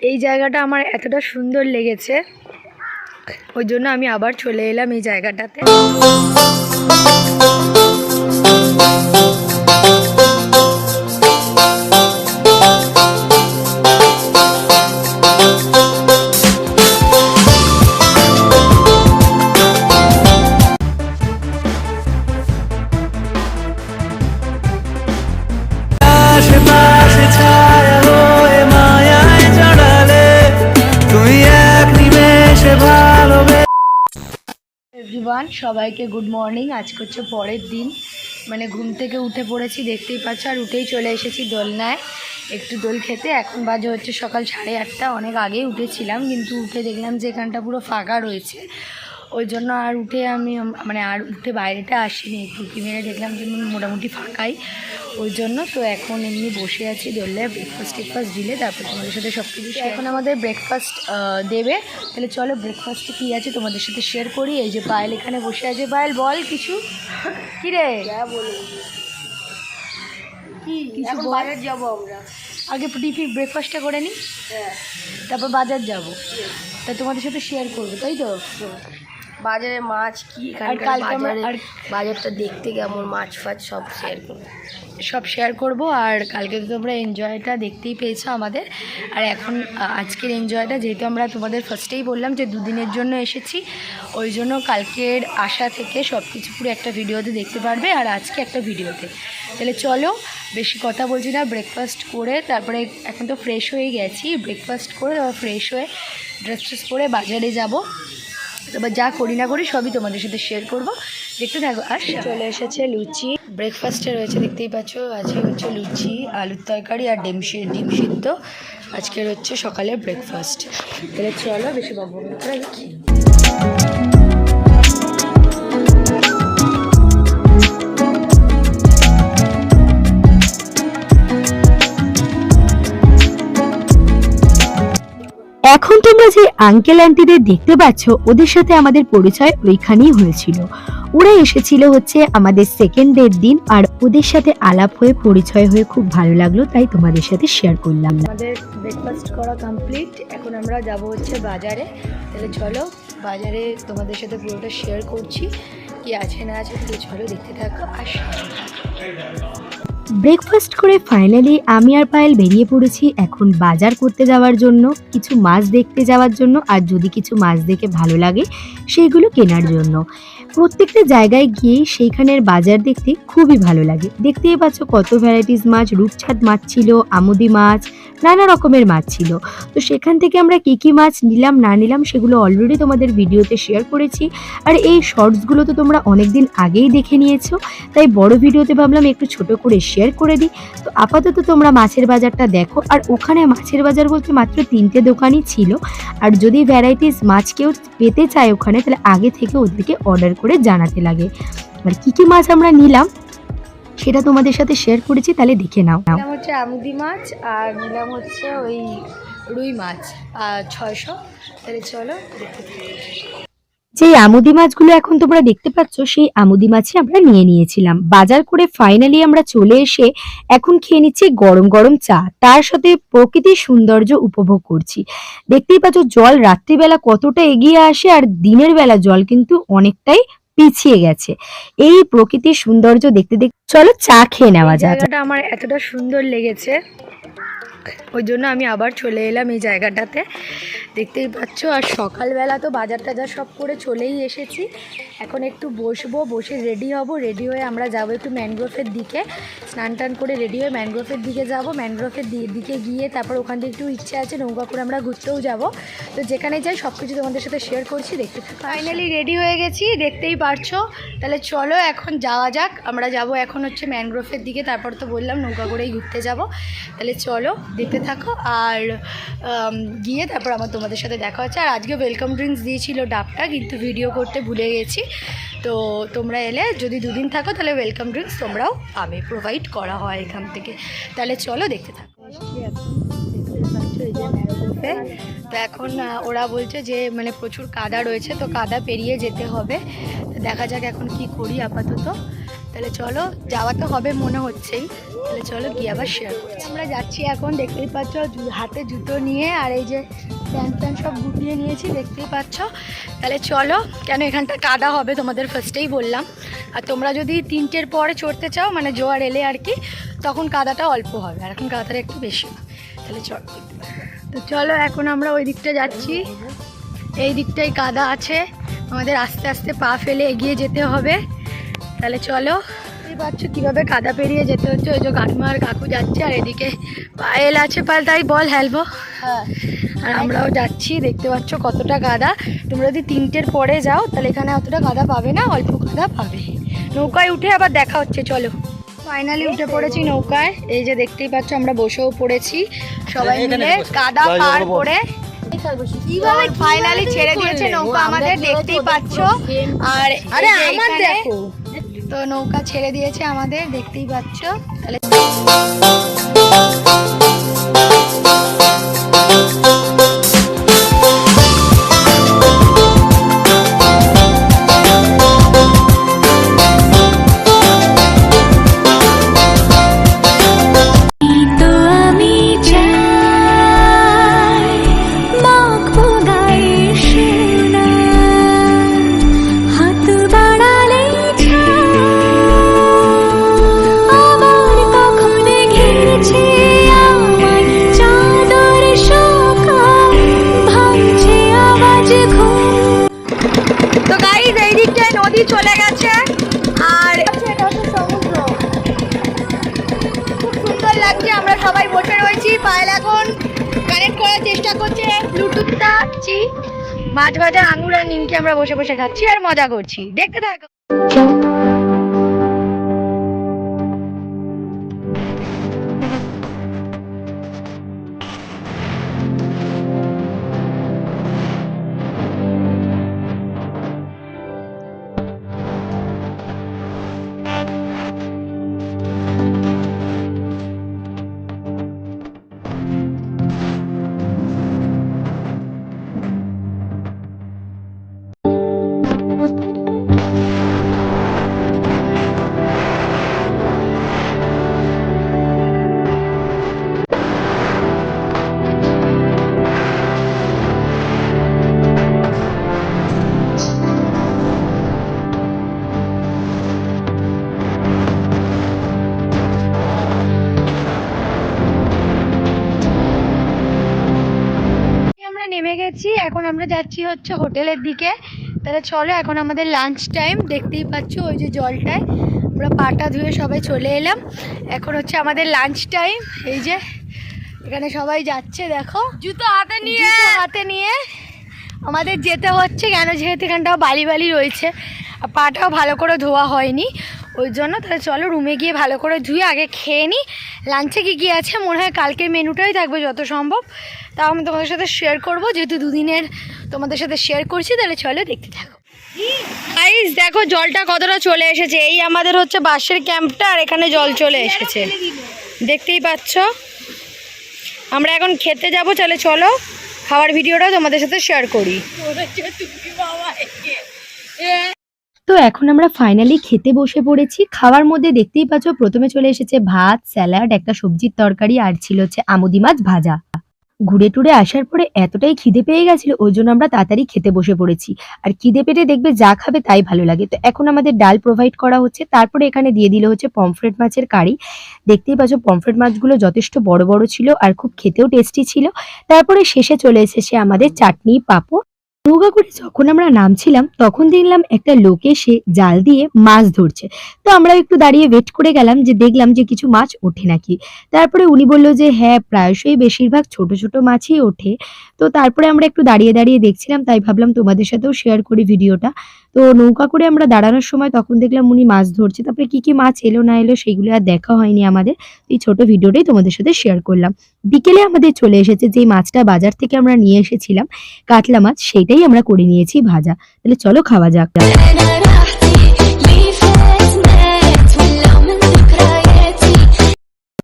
এই জায়গাটা আমার এতটা সুন্দর লেগেছে। ওই জন্য আমি আবার চলে এলাম এই জায়গাটাতে। এভরিওয়ান সবাইকে গুড মর্নিং আজ হচ্ছে পরের দিন। মানে ঘুম থেকে উঠে পড়েছি, দেখতেই পাচ্ছ। আর উঠেই চলে এসেছি দোলনায়। একটু দোল খেতে। এখন বাজে হচ্ছে সকাল সাড়ে আটটা। অনেক আগেই উঠেছিলাম, কিন্তু উঠে দেখলাম যে এখানটা পুরো ফাঁকা রয়েছে। ওই জন্য আর উঠে আমি মানে আর উঠে বাইরেটা আসিনি একটু মেরে দেখলাম যে মোটামুটি ফাঁকাই। ওই জন্য তো এখন এমনি বসে আছি দোলনায় ব্রেকফাস্ট টেকফাস্ট দিলে তারপর তোমাদের সাথে সব কিছু এখন আমাদের ব্রেকফাস্ট দেবে। তাহলে চলো ব্রেকফাস্টে কী আছে তোমাদের সাথে শেয়ার করি। এই যে পায়েল এখানে বসে আছে। পায়েল বল কিছু। কি রে? কিছু বাজার যাব আমরা। আগে টিফিন ব্রেকফাস্টটা করে নিই তারপর বাজার যাব। তা তোমাদের সাথে শেয়ার করব তাই তো? বাজারে মাছ কি এখানকার বাজারে বাজারটা দেখতে কেমন মাছ ফাছ সব শেয়ার করব। সব শেয়ার করব আর কালকে তো তোমরা এনজয়টা দেখতেই পেয়েছ আমাদের। আর এখন আজকের এনজয়টা যেহেতু আমরা তোমাদের ফার্স্টেই বললাম যে দুদিনের জন্য এসেছি ওই জন্য কালকের আশা থেকে সব কিছু পুরো একটা ভিডিওতে দেখতে পারবে আর আজকে একটা ভিডিওতে। তাহলে চলো বেশি কথা বলছি না ব্রেকফাস্ট করে তারপরে এখন তো ফ্রেশ হয়ে গেছি ব্রেকফাস্ট করে তারপর ফ্রেশ হয়ে ড্রেস ট্রেস করে বাজারে যাব। তারপর যা করি না করি সবই তোমাদের সাথে শেয়ার করব। দেখতে থাকো আর চলে এসেছে লুচি। ব্রেকফাস্টে রয়েছে দেখতেই পাচ্ছ। আজকে হচ্ছে লুচি আলুর তরকারি আর ডিম সি- ডিম সিদ্ধ। আজকের হচ্ছে সকালের ব্রেকফাস্ট তাহলে চলো বেশি বকবক করে খেয়ে এখন তোমরা যে আঙ্কেল আন্টিদের দেখতে পাচ্ছ, ওদের সাথে আমাদের পরিচয় ওইখানেই হয়েছিল। ওরা এসেছিল হচ্ছে আমাদের সেকেন্ড ডের দিন আর ওদের সাথে আলাপ হয়ে, পরিচয় হয়ে খুব ভালো লাগল, তাই তোমাদের সাথে শেয়ার করলাম। আমাদের ব্রেকফাস্ট করা কমপ্লিট এখন আমরা যাব হচ্ছে বাজারে। তাহলে চলো, বাজারে তোমাদের সাথে পুরোটা শেয়ার করছি। কি আছে না আছে, তাহলে চলো দেখতে থাকো আর। ব্রেকফাস্ট করে ফাইনালি আমি আর পায়েল বেরিয়ে পড়েছি এখন বাজার করতে যাওয়ার জন্য, কিছু মাছ দেখতে যাওয়ার জন্য, আর যদি কিছু মাছ দেখে ভালো লাগে সেইগুলো কেনার জন্য। প্রত্যেকটা জায়গায় গিয়ে সেইখানের বাজার দেখতে খুবই ভালো লাগে। দেখতেই পাচ্ছ কত ভ্যারাইটিস মাছ, রূপছাদ মাছ ছিল, আমুদি মাছ, নানা রকমের মাছ ছিল। তো সেখান থেকে আমরা কী কী মাছ নিলাম, না নিলাম সেগুলো অলরেডি তোমাদের ভিডিওতে শেয়ার করেছি। আর এই শর্টসগুলো তো তোমরা অনেক দিন আগেই দেখে নিয়েছো, তাই বড় ভিডিওতে ভাবলাম একটু ছোট করে শেয়ার করে দিই। তো আপাতত তোমরা মাছের বাজারটা দেখো, আর ওখানে মাছের বাজার বলতে মাত্র তিনটে দোকানই ছিল। আর যদি ভ্যারাইটিস মাছ কেউ পেতে চায় ওখানে, তাহলে আগে থেকে ওদেরকে অর্ডার করে জানাতে লাগে। আর কি কি মাছ আমরা নিলাম, সেটা তোমাদের সাথে শেয়ার করেছি, তাহলে দেখে নাও। নিলাম হচ্ছে আমুদি মাছ আর নিলাম হচ্ছে ওই রুই মাছ ছয়শো। তাহলে চলো। যে আমুদি মাছগুলো এখন তোমরা দেখতে পাচ্ছ, সেই আমুদি মাছই আমরা নিয়ে নিয়েছিলাম। বাজার করে ফাইনালি আমরা চলে এসে এখন খেয়ে নিচ্ছি গরম গরম চা। তার সাথে প্রকৃতির সৌন্দর্য উপভোগ করছি। দেখতেই পাচ্ছ জল রাত্রিবেলা কতটা এগিয়ে আসে আর দিনের বেলা জল কিন্তু অনেকটাই পিছিয়ে গেছে। এই প্রকৃতির সৌন্দর্য দেখতে দেখতে চলো চা খেয়ে নেওয়া যাক। আমার এতটা সুন্দর লেগেছে। ওই জন্য আমি আবার চলে এলাম এই জায়গাটাতে। দেখতেই পাচ্ছ, আর সকালবেলা তো বাজার টাজার সব করে চলেই এসেছি। এখন একটু বসবো, বসে রেডি হব। রেডি হয়ে আমরা যাব একটু ম্যানগ্রোভের দিকে। স্নান টান করে রেডি হয়ে ম্যানগ্রোভের দিকে যাব। ম্যানগ্রোভের দিকে গিয়ে তারপর ওখান থেকে একটু ইচ্ছে আছে নৌকা করে আমরা ঘুরতেও যাব। তো যেখানে যাই সব কিছু তোমাদের সাথে শেয়ার করছি, দেখতে ফাইনালি রেডি হয়ে গেছি, দেখতেই পারছ। তাহলে চলো এখন যাওয়া যাক। আমরা যাব এখন হচ্ছে ম্যানগ্রোভের দিকে, তারপর তো বললাম নৌকা করেই ঘুরতে যাব। তাহলে চলো দেখতে থাকো। আর গিয়ে তারপর আমার তোমাদের সাথে দেখা হচ্ছে। আর আজকে ওয়েলকাম ড্রিঙ্কস দিয়েছিল ডাবটা, কিন্তু ভিডিও করতে ভুলে গেছি। তো তোমরা এলে, যদি দুদিন থাকো, তাহলে ওয়েলকাম ড্রিঙ্কস তোমরাও পাবে প্রোভাইড করা হয় এখান থেকে। তাহলে চলো দেখতে থাকো। তো এখন ওরা বলছে যে মানে প্রচুর কাদা রয়েছে, তো কাদা পেরিয়ে যেতে হবে। দেখা যাক এখন কি করি আপাতত। তাহলে চলো যাওয়া তো হবে মনে হচ্ছেই। তাহলে চলো গিয়ে আবার শেয়ার করছি। আমরা যাচ্ছি এখন, দেখতেই পাচ্ছ হাতে জুতো নিয়ে আর এই যে প্যান্ট প্যান্ট সব গুটিয়ে নিয়েছি, দেখতেই পাচ্ছ। তাহলে চলো, কেন এখানটা কাদা হবে তোমাদের ফার্স্টেই বললাম। আর তোমরা যদি তিনটের পরে চড়তে চাও মানে জোয়ার এলে আর কি, তখন কাদাটা অল্প হবে, আর এখন কাদাটা একটু বেশি তাহলে চলো। তো চলো, এখন আমরা ওই দিকটা যাচ্ছি। এই দিকটাই কাদা আছে। আমাদের আস্তে আস্তে পা ফেলে এগিয়ে যেতে হবে। তাহলে চলো। বুঝতেই পারছ কীভাবে কাদা পেরিয়ে যেতে হচ্ছে? ওই যে কাকিমা আর কাকু যাচ্ছে আর এদিকে পায়েল আছে। পাল তাই বল হেলবো হ্যাঁ। আর আমরাও যাচ্ছি দেখতে পাচ্ছ কতটা কাদা তোমরা যদি তিনটের পরে যাও তাহলে এখানে অতটা কাদা পাবে না অল্প কাদা পাবে। নৌকায় উঠে আবার দেখা হচ্ছে চলো। ফাইনালি উঠে পড়েছি নৌকায়। এই যে দেখতেই পাচ্ছ আমরা বসেও পড়েছি। সবাই মিলে কাদা পার করে ফাইনালি ছেড়ে দিয়েছে নৌকা আমাদের দেখতেই পাচ্ছ। আর আরে আমার দেখো। তো নৌকা ছেড়ে দিয়েছে আমাদের দেখতেই পাচ্ছ। তাহলে সবাই বসে রয়েছি, পায়েল এখন কানেক্ট করার চেষ্টা করছে। ব্লুটুথটা, ছি। মাছ ভাজা আঙুর আর নিমকে আমরা বসে বসে খাচ্ছি আর মজা করছি। দেখতে থাকো। আমরা যাচ্ছি হচ্ছে হোটেলের দিকে। তাহলে চলো এখন আমাদের লাঞ্চ টাইম দেখতেই পাচ্ছ ওই যে জলটায়। আমরা পাটা ধুয়ে সবাই চলে এলাম। এখন হচ্ছে আমাদের লাঞ্চ টাইম এই যে এখানে সবাই যাচ্ছে দেখো। জুতো হাতে নিয়ে। হাতে নিয়ে আমাদের যেতে হচ্ছে কেন যেহেতু এখানটাও বালি বালি রয়েছে। আর পাটাও ভালো করে ধোয়া হয়নি ওই জন্য তাহলে চলো রুমে গিয়ে ভালো করে ধুয়ে আগে খেয়ে নিই লাঞ্চে কী কী আছে? মনে হয় কালকের মেনুটাই থাকবে যত সম্ভব। তাও আমি তোমাদের সাথে শেয়ার করব। যেহেতু দুদিনের তোমাদের সাথে শেয়ার করছি, তাহলে চলো দেখতে থাকো। গাইস দেখো, জলটা কতটা চলে এসেছে। এই আমাদের হচ্ছে বাঁশের ক্যাম্পটা, আর এখানে জল চলে এসেছে। দেখতেই পাচ্ছ? আমরা এখন খেতে যাব চলে চলো খাওয়ার ভিডিওটা তোমাদের সাথে শেয়ার করি। তো এখন আমরা ফাইনালি খেতে বসে পড়েছি। খাওয়ার মধ্যে দেখতেই পাচ্ছ, প্রথমে চলে এসেছে ভাত, স্যালাড, একটা সবজির তরকারি, আর ছিল হচ্ছে আমুদি মাছ ভাজা। ঘুরে টুরে আসার পরে এতটাই খিদে পেয়ে গেছিল, ওই জন্য আমরা তাড়াতাড়ি খেতে বসে পড়েছি। আর খিদে পেটে দেখবে যা খাবে তাই ভালো লাগে। তো এখন আমাদের ডাল প্রোভাইড করা হচ্ছে, তারপরে এখানে দিয়ে দিল হচ্ছে পমফ্রেট মাছের কারি। দেখতেই পাচ্ছ পমফ্রেট মাছগুলো যথেষ্ট বড় বড় ছিল আর খুব খেতেও টেস্টি ছিল। তারপরে শেষে চলে এসেছে আমাদের চাটনি পাঁপড়। নৌকা করে যখন আমরা নামছিলাম, তখন দেখলাম একটা লোক এসে জাল দিয়ে মাছ ধরছে। তো আমরা একটু দাঁড়িয়ে ওয়েট করে গেলাম যে দেখলাম যে কিছু মাছ ওঠে নাকি। তারপরে উনি বলল যে হ্যাঁ প্রায়শই বেশিরভাগ ছোট ছোট মাছই ওঠে। তো তারপরে আমরা একটু দাঁড়িয়ে দাঁড়িয়ে দেখছিলাম, তাই ভাবলাম তোমাদের সাথেও শেয়ার করি ভিডিওটা তো নৌকা করে আমরা দাঁড়ানোর সময় তখন দেখলাম উনি মাছ ধরছে। তারপরে কি কি মাছ এলো না এলো সেইগুলো আর দেখা হয়নি আমাদের। এই ছোট ভিডিওটাই তোমাদের সাথে শেয়ার করলাম। বিকেলে আমাদের চলে এসেছে যে মাছটা বাজার থেকে আমরা নিয়ে এসেছিলাম, কাতলা মাছ সেটাই আমরা করে নিয়েছি ভাজা। তাহলে চলো খাওয়া যাক।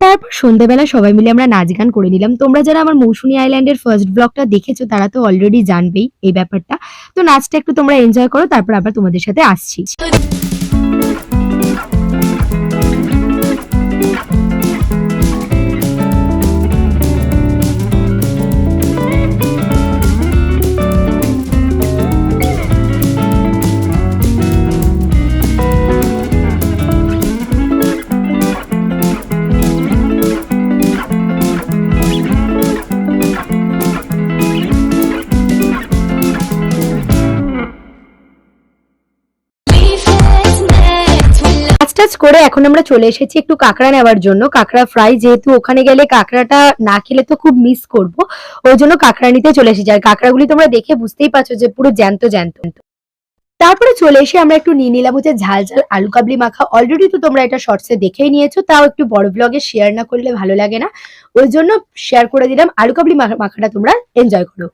তারপর সন্ধ্যাবেলা সবাই মিলে আমরা নাচ গান করে নিলাম। তোমরা যারা আমার মৌসুমী আইল্যান্ডের ফার্স্ট ব্লগটা দেখেছ, তারা তো অলরেডি জানবেই এই ব্যাপারটা। তো নাচটা একটু তোমরা এনজয় করো, তারপর আবার তোমাদের সাথে আসছি। টাচ করে এখন আমরা চলে এসেছি একটু কাঁকড়া নেওয়ার জন্য। কাঁকড়া ফ্রাই যেহেতু ওখানে গেলে কাঁকড়াটা না খেলে তো খুব মিস করব। ওই জন্য কাঁকড়া নিতে চলে এসেছি। আর কাঁকড়াগুলি তোমরা দেখে বুঝতেই পারছ যে পুরো জ্যান্ত জ্যান্ত। তারপরে চলে এসে আমরা একটু নিয়ে নিলাম হচ্ছে ঝাল ঝাল আলু কাবলি মাখা। অলরেডি তো তোমরা এটা শর্টসে দেখেই নিয়েছো, তাও একটু বড় ব্লগে শেয়ার না করলে ভালো লাগে না। ওই জন্য শেয়ার করে দিলাম। আলু কাবলি মাখাটা তোমরা এনজয় করো।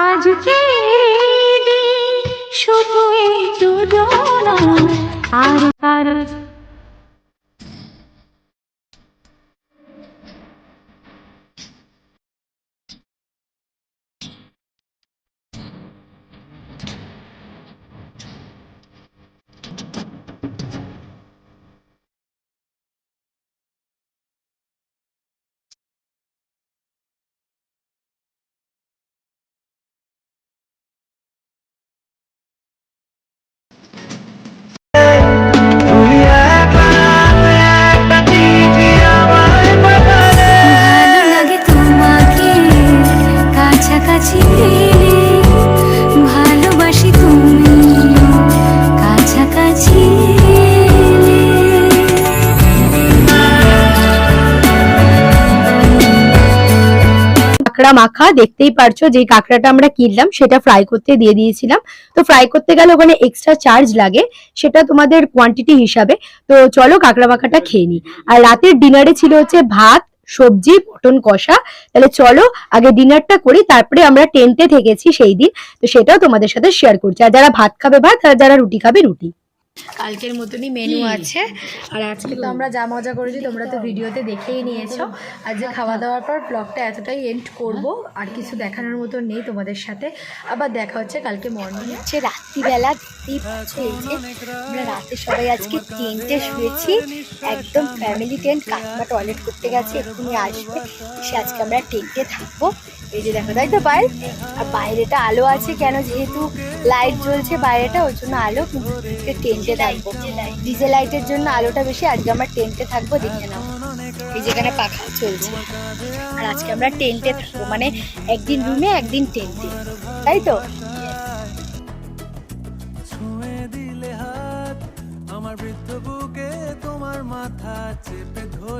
আজকে শুধু একটু আর কার মাখা, দেখতেই পারছ যে কাঁকড়াটা আমরা কিনলাম, সেটা ফ্রাই করতে দিয়ে দিয়েছিলাম। তো ফ্রাই করতে গেলে ওখানে এক্সট্রা চার্জ লাগে, সেটা তোমাদের কোয়ান্টিটি হিসাবে। তো চলো কাঁকড়া মাখাটা খেয়ে নিই। আর রাতের ডিনারে ছিল হচ্ছে ভাত, সবজি পটন কষা। তাহলে চলো আগে ডিনারটা করি, তারপরে আমরা টেন্টে থেকেছি সেই দিন। তো সেটাও তোমাদের সাথে শেয়ার করছি। আর যারা ভাত খাবে ভাত, আর যারা রুটি খাবে রুটি। কালকের মতনই মেনু আছে। আর আজকে তো আমরা যা মজা করেছি তোমরা তো ভিডিওতে দেখেই নিয়েছো। আর যে খাওয়া দাওয়ার পর ব্লগটা এতটাই এন্ড করব। আর কিছু দেখানোর মতো নেই তোমাদের সাথে। আবার দেখা হচ্ছে কালকে মর্নিং হচ্ছে রাত্রিবেলা আমরা রাতে সবাই আজকে টেন্টে শুয়েছি। একদম ফ্যামিলি টেন্ট কাকিমা টয়লেট করতে গেছে এক্ষুনি আসবে। সে আজকে আমরা টেন্টে থাকব। এই যে দেখো, তাই তো বাইরে আর বাইরেটা আলো আছে কেন? যেহেতু লাইট জ্বলছে বাইরেটা, ওর জন্য আলো, কিন্তু টেন্টে থাকব ডিজে লাইটের জন্য আলোটা বেশি, আজকে আমরা টেন্টে থাকব, দেখে নাও। এই যেখানে পাখা চলছে। আর আজকে আমরা টেন্টে থাকব মানে একদিন রুমে একদিন টেন্টে তাই তো?